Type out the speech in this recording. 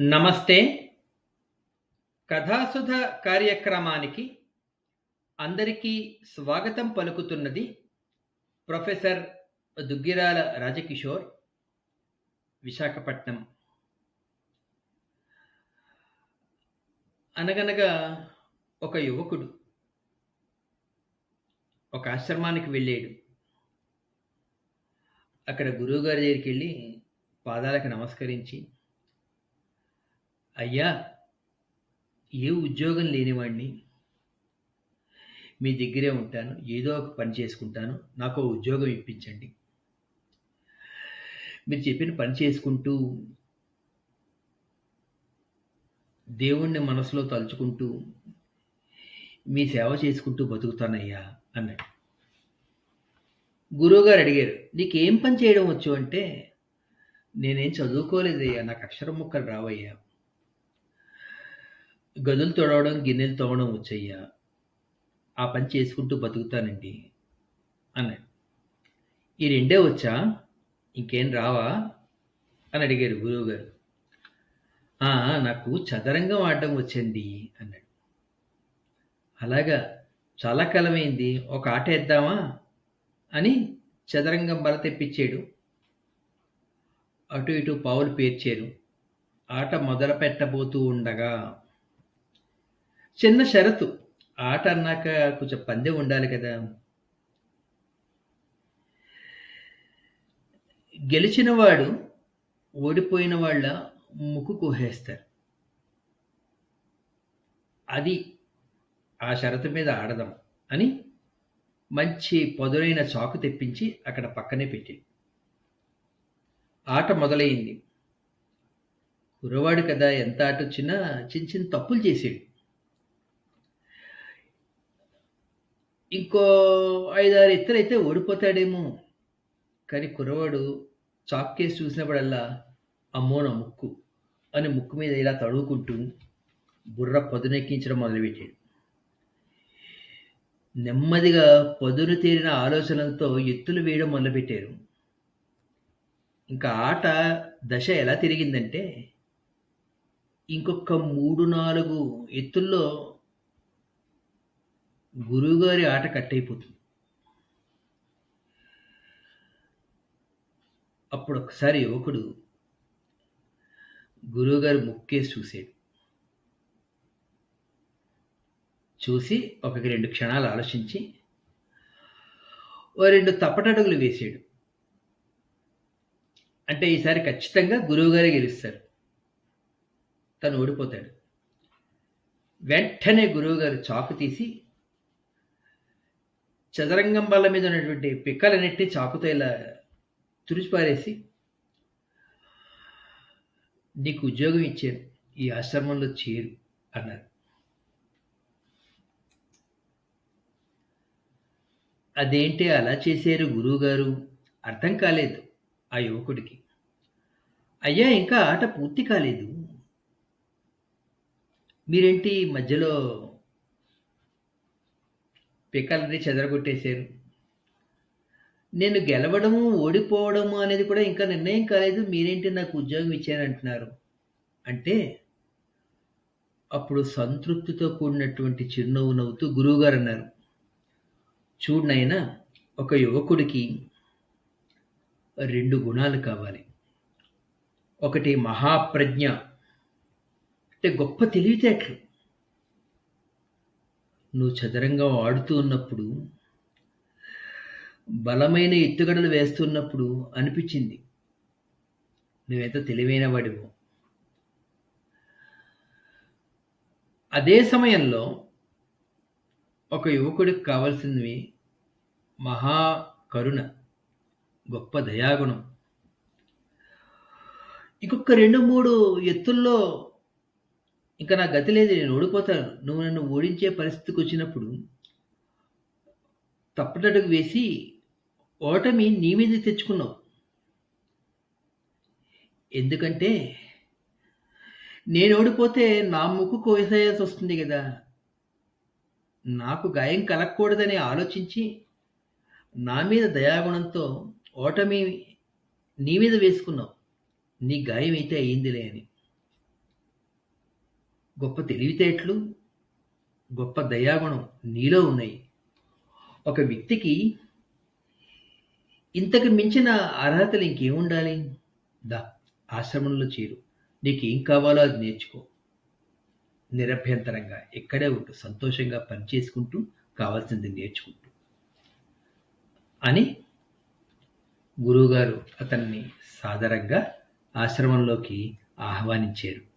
నమస్తే. కథాసుధ కార్యక్రమానికి అందరికీ స్వాగతం పలుకుతున్నది ప్రొఫెసర్ దుగ్గిరాల రాజకిషోర్ విశాఖపట్నం. అనగనగా ఒక యువకుడు ఒక ఆశ్రమానికి వెళ్ళాడు. అక్కడ గురువుగారి దగ్గరికి వెళ్ళి పాదాలకు నమస్కరించి అయ్యా ఏ ఉద్యోగం లేనివాడిని? మీ దగ్గరే ఉంటాను ఏదో ఒక పని చేసుకుంటాను నాకు ఉద్యోగం ఇప్పించండి. మీరు చెప్పిన పని చేసుకుంటూ దేవుణ్ణి మనసులో తలుచుకుంటూ మీ సేవ చేసుకుంటూ బతుకుతానయ్యా అన్నాడు. గురువుగారు అడిగారు నీకేం పని చేయడం వచ్చు అంటే నేనేం చదువుకోలేదయ్యా నాకు అక్షరం ముక్కలు రావయ్యా. గదులు తొడవడం గిన్నెలు తోమడం వచ్చయ్యా. ఆ పని చేసుకుంటూ బతుకుతానండి అన్నాడు. ఈ రెండే వచ్చా? ఇంకేం రావా? అని అడిగారు గురువుగారు. నాకు చదరంగం ఆడడం వచ్చండి అన్నాడు. అలాగా చాలా కాలమైంది ఒక ఆట వేద్దామా? అని చదరంగం బల తెప్పించాడు. అటు ఇటు పావులు పేర్చారు. ఆట మొదలు పెట్టబోతూ ఉండగా చిన్న షరతు. ఆట అన్నాక కొంచెం పందెం ఉండాలి కదా. గెలిచిన వాడు ఓడిపోయిన వాళ్ళ ముక్కు కోహేస్తారు. అది ఆ షరతు మీద ఆడదాం అని మంచి పదునైన చాకు తెప్పించి అక్కడ పక్కనే పెట్టి ఆట మొదలైంది. కుర్రవాడు కదా ఎంత ఆట వచ్చినా చిన్న చిన్న తప్పులు చేసేడు. ఇంకో ఐదారు ఎత్తులైతే ఓడిపోతాడేమో. కానీ కుర్రవాడు చాక్ కేసు చూసినప్పుడల్లా అమ్మో నా ముక్కు అని ముక్కు మీద ఇలా తడువుకుంటూ బుర్ర పదునెక్కించడం మొదలుపెట్టాడు. నెమ్మదిగా పదును తీరిన ఆలోచనలతో ఎత్తులు వేయడం మొదలుపెట్టారు. ఇంకా ఆట దశ ఎలా తిరిగిందంటే ఇంకొక మూడు నాలుగు ఎత్తుల్లో గురువుగారి ఆట కట్టయిపోతుంది అప్పుడు ఒకసారి యువకుడు గురువుగారు ముక్కేసి చూశాడు. చూసి ఒక రెండు క్షణాలు ఆలోచించి ఓ రెండు తప్పటడుగులు వేసాడు అంటే ఈసారి ఖచ్చితంగా గురువుగారే గెలుస్తారు. తను ఓడిపోతాడు. వెంటనే గురువుగారు చాకు తీసి చదరంగం బల్ల మీద ఉన్నటువంటి పిక్కలన్నిటి చాకుతో ఇలా తుడిచిపారేసి నీకు ఉద్యోగం ఇచ్చాను ఈ ఆశ్రమంలో చేరు అన్నారు. అదేంటి అలా చేశారు గురువుగారు? అర్థం కాలేదు ఆ యువకుడికి. అయ్యా ఇంకా ఆట పూర్తి కాలేదు. మీరేంటి మధ్యలో పిక్కలని చెదరగొట్టేశారు. నేను గెలవడము ఓడిపోవడము అనేది కూడా ఇంకా నిర్ణయం కాలేదు. మీరేంటి నాకు ఉద్యోగం ఇచ్చారంటున్నారు? అంటే అప్పుడు సంతృప్తితో కూడినటువంటి చిరునవ్వు నవ్వుతూ గురువుగారు అన్నారు. చూడు ఒక యువకుడికి రెండు గుణాలు కావాలి. ఒకటి మహాప్రజ్ఞ అంటే గొప్ప తెలివితేటలు. నువ్వు చదరంగం ఆడుతూ ఉన్నప్పుడు బలమైన ఎత్తుగడలు వేస్తున్నప్పుడు అనిపించింది. నువ్వెంత తెలివైన వాడివో. అదే సమయంలో ఒక యువకుడికి కావాల్సినవి మహా కరుణ గొప్ప దయాగుణం. ఇంకొక రెండు మూడు ఎత్తుల్లో ఇంకా నా గతి లేదు నేను ఓడిపోతాను. నువ్వు నన్ను ఓడించే పరిస్థితికి వచ్చినప్పుడు తప్పటడుగు వేసి ఓటమి నీ మీద తెచ్చుకున్నావు. ఎందుకంటే నేను ఓడిపోతే నా ముక్కు కోసేయాల్సి వస్తుంది కదా. నాకు గాయం కలగకూడదని ఆలోచించి నా మీద దయాగుణంతో ఓటమి నీ మీద వేసుకున్నావు. నీ గాయం అయితే అయ్యిందిలే అని. గొప్ప తెలివితేటలు, గొప్ప దయాగుణం నీలో ఉన్నాయి. ఒక వ్యక్తికి ఇంతకు మించిన అర్హతలు ఇంకేముండాలి? దా ఆశ్రమంలో చేరు. నీకేం కావాలో అది నేర్చుకో. నిరభ్యంతరంగా ఇక్కడే ఉంటూ సంతోషంగా పని చేసుకుంటూ కావాల్సింది నేర్చుకుంటూ. అని గురువుగారు అతన్ని సాదరంగా ఆశ్రమంలోకి ఆహ్వానించారు.